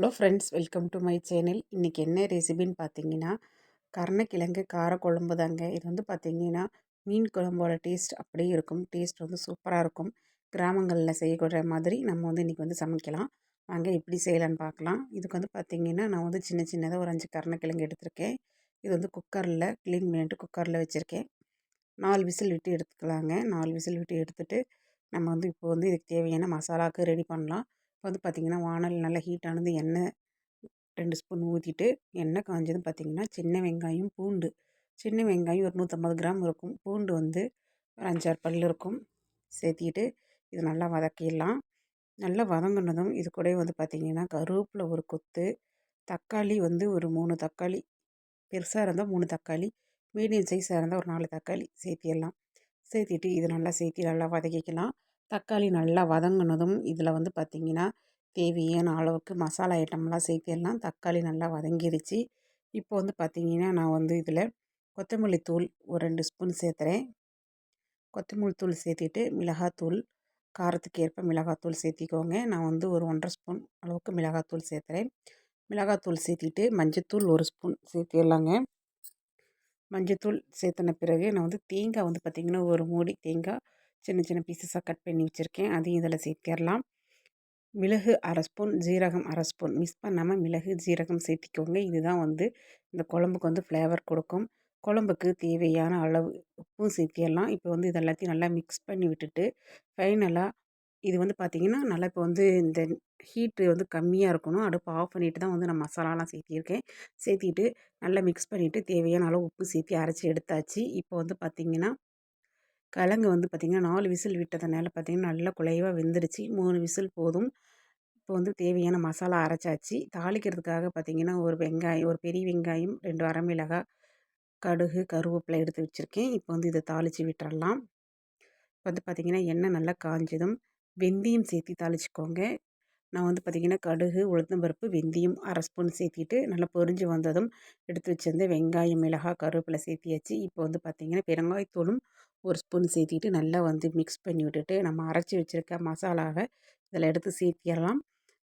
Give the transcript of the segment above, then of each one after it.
Hello friends welcome to my channel இன்றைக்கி என்ன ரெசிபின்னு பார்த்தீங்கன்னா கருணக்கிழங்கு காரக்குழம்பு தாங்க. இது வந்து பார்த்தீங்கன்னா மீன் குழம்போட டேஸ்ட் அப்படியே இருக்கும். டேஸ்ட் வந்து சூப்பராக இருக்கும். கிராமங்களில் செய்யக்கூடிய மாதிரி நம்ம வந்து இன்றைக்கி வந்து சமைக்கலாம். வாங்க எப்படி செய்யலான்னு பார்க்கலாம் இதுக்கு வந்து பார்த்திங்கன்னா நான் வந்து சின்ன சின்னதாக ஒரு அஞ்சு கருணக்கிழங்கு எடுத்திருக்கேன். இது வந்து குக்கரில் க்ளீன் பண்ணிட்டு குக்கரில் வச்சுருக்கேன். நாலு விசில் விட்டு எடுத்துக்கலாங்க. நாலு விசில் விட்டு எடுத்துகிட்டு நம்ம வந்து இப்போ வந்து இதுக்கு தேவையான மசாலாவுக்கு ரெடி பண்ணலாம். இப்போ வந்து பார்த்திங்கன்னா வானல் நல்லா ஹீட் ஆனது எண்ணெய் ரெண்டு ஸ்பூன் ஊற்றிட்டு எண்ணெய் காஞ்சதும் பார்த்திங்கன்னா சின்ன வெங்காயம் பூண்டு. சின்ன வெங்காயம் ஒரு நூற்றம்பது கிராம் இருக்கும். பூண்டு வந்து ஒரு அஞ்சாறு பல் இருக்கும். சேர்த்திட்டு இது நல்லா வதக்கிடலாம். நல்லா வதங்கினதும் இது கூட வந்து பார்த்திங்கன்னா கருவேப்பில் ஒரு கொத்து தக்காளி வந்து ஒரு மூணு தக்காளி பெருசாக இருந்தால் மூணு தக்காளி மீடியம் சைஸாக இருந்தால் ஒரு நாலு தக்காளி சேர்த்திடலாம். சேர்த்திட்டு இது நல்லா சேர்த்தி நல்லா வதக்கிக்கலாம். தக்காளி நல்லா வதங்கினதும் இதில் வந்து பார்த்திங்கன்னா தேவையான அளவுக்கு மசாலா ஐட்டம்லாம் சேர்த்திடலாம் தக்காளி நல்லா வதங்கிருச்சு. இப்போ வந்து பார்த்திங்கன்னா நான் வந்து இதில் கொத்தமல்லி தூள் ஒரு ரெண்டு ஸ்பூன் சேர்த்துறேன். கொத்தமல்லி தூள் சேர்த்திட்டு மிளகாத்தூள் காரத்துக்கு ஏற்ப மிளகாத்தூள் சேர்த்திக்கோங்க. நான் வந்து ஒரு ஒன்றரை ஸ்பூன் அளவுக்கு மிளகாத்தூள் சேர்த்துறேன். மிளகாத்தூள் சேர்த்திட்டு மஞ்சத்தூள் ஒரு ஸ்பூன் சேர்த்திடலாங்க. மஞ்சத்தூள் சேர்த்துன பிறகு நான் வந்து தேங்காய் வந்து பார்த்திங்கன்னா ஒரு மூடி தேங்காய் சின்ன சின்ன பீசஸாக கட் பண்ணி வச்சுருக்கேன். அதையும் இதில் சேர்த்திடலாம் மிளகு அரை ஸ்பூன் ஜீரகம் அரை ஸ்பூன் மிஸ் பண்ணாமல் மிளகு ஜீரகம் சேர்த்திக்கோங்க. இதுதான் வந்து இந்த குழம்புக்கு வந்து ஃப்ளேவர் கொடுக்கும். குழம்புக்கு தேவையான அளவு உப்பும் சேர்த்திடலாம் இப்போ வந்து இது எல்லாத்தையும் நல்லா மிக்ஸ் பண்ணி விட்டுட்டு ஃபைனலாக இது வந்து பார்த்திங்கன்னா நல்லா இப்போ வந்து இந்த ஹீட்டு வந்து கம்மியாக இருக்கணும். அடுப்பு ஆஃப் பண்ணிவிட்டு தான் வந்து நான் மசாலாலாம் சேர்த்திருக்கேன். சேர்த்திட்டு நல்லா மிக்ஸ் பண்ணிவிட்டு தேவையான அளவு உப்பு சேர்த்தி அரைச்சி எடுத்தாச்சு. இப்போ வந்து பார்த்திங்கன்னா கிழங்கு வந்து பார்த்திங்கன்னா நாலு விசில் விட்டதுனால பார்த்திங்கன்னா நல்லா குலைவாக வெந்துருச்சு மூணு விசில் போதும். இப்போ வந்து தேவையான மசாலா அரைச்சாச்சு. தாளிக்கிறதுக்காக பார்த்திங்கன்னா ஒரு வெங்காயம் ஒரு பெரிய வெங்காயம் ரெண்டு வரமிளகாய் கடுகு கருவேப்பிலை எடுத்து வச்சுருக்கேன். இப்போ வந்து இதை தாளித்து விட்டுறலாம். இப்போ வந்து பார்த்திங்கன்னா எண்ணெய் நல்லா காஞ்சதும் வெந்தயம் சேர்த்து தாளிச்சிக்கோங்க. நான் வந்து பார்த்திங்கன்னா கடுகு உளுத்தம்பருப்பு வெந்தயம் அரை ஸ்பூன் சேர்த்திட்டு நல்லா பொரிஞ்சு வந்ததும் எடுத்து வச்சுருந்த வெங்காயம் மிளகாய் கருவேப்பிலை சேர்த்தியாச்சு இப்போ வந்து பார்த்திங்கன்னா பெருங்காயத்தூளும் ஒரு ஸ்பூன் சேர்த்திட்டு நல்லா வந்து மிக்ஸ் பண்ணி விட்டுட்டு நம்ம அரைச்சி வச்சுருக்க மசாலாவை இதில் எடுத்து சேர்த்திடலாம்.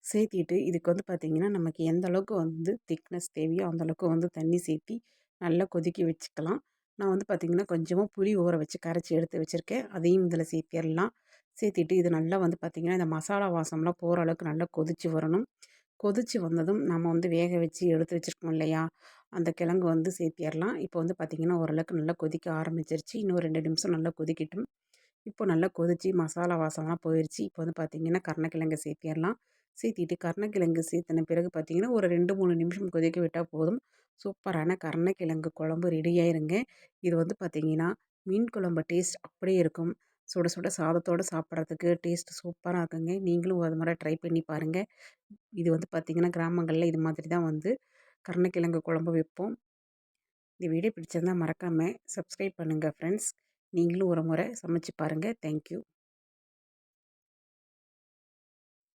சேர்த்திட்டு இதுக்கு வந்து பார்த்திங்கன்னா நமக்கு எந்த அளவுக்கு வந்து திக்னஸ் தேவையோ அந்தளவுக்கு வந்து தண்ணி சேர்த்தி நல்லா கொதிக்க வச்சுக்கலாம். நான் வந்து பார்த்திங்கன்னா கொஞ்சமாக புளி ஊற வச்சு கரைச்சி எடுத்து வச்சுருக்கேன். அதையும் இதில் சேர்த்திடலாம். சேர்த்திட்டு இது நல்லா வந்து பார்த்திங்கன்னா இந்த மசாலா வாசம்லாம் போகிற அளவுக்கு நல்லா கொதித்து வரணும். கொதித்து வந்ததும் நம்ம வந்து வேக வச்சு எடுத்து வச்சுருக்கோம் இல்லையா? அந்த கிழங்கு வந்து சேர்த்திடலாம். இப்போ வந்து பார்த்திங்கன்னா ஓரளவுக்கு நல்லா கொதிக்க ஆரம்பிச்சிருச்சு. இன்னும் ரெண்டு நிமிஷம் நல்லா கொதிக்கட்டும். இப்போ நல்லா கொதித்து மசாலா வாசம்லாம் போயிடுச்சு இப்போ வந்து பார்த்திங்கன்னா கருணக்கிழங்கு சேர்த்திடலாம். சேர்த்திட்டு கருணக்கிழங்கு சேர்த்தின பிறகு பார்த்திங்கன்னா ஒரு ரெண்டு மூணு நிமிஷம் கொதிக்க விட்டால் போதும். சூப்பரான கருணக்கிழங்கு குழம்பு ரெடியாயிருங்க இது வந்து பார்த்திங்கன்னா மீன் குழம்பு டேஸ்ட் அப்படியே இருக்கும். சுட சுட சாதத்தோடு சாப்பிட்றதுக்கு டேஸ்ட்டு சூப்பராக இருக்குங்க. நீங்களும் அது மாதிரி ட்ரை பண்ணி பாருங்கள் இது வந்து பார்த்திங்கன்னா கிராமங்களில் இது மாதிரி தான் வந்து கருணக்கிழங்கு குழம்பு வைப்போம். இந்த வீடியோ பிடிச்சிருந்தால் மறக்காமல் சப்ஸ்கிரைப் பண்ணுங்கள் ஃப்ரெண்ட்ஸ். நீங்களும் ஒரு முறை சமைச்சு பாருங்கள் தேங்க்யூ.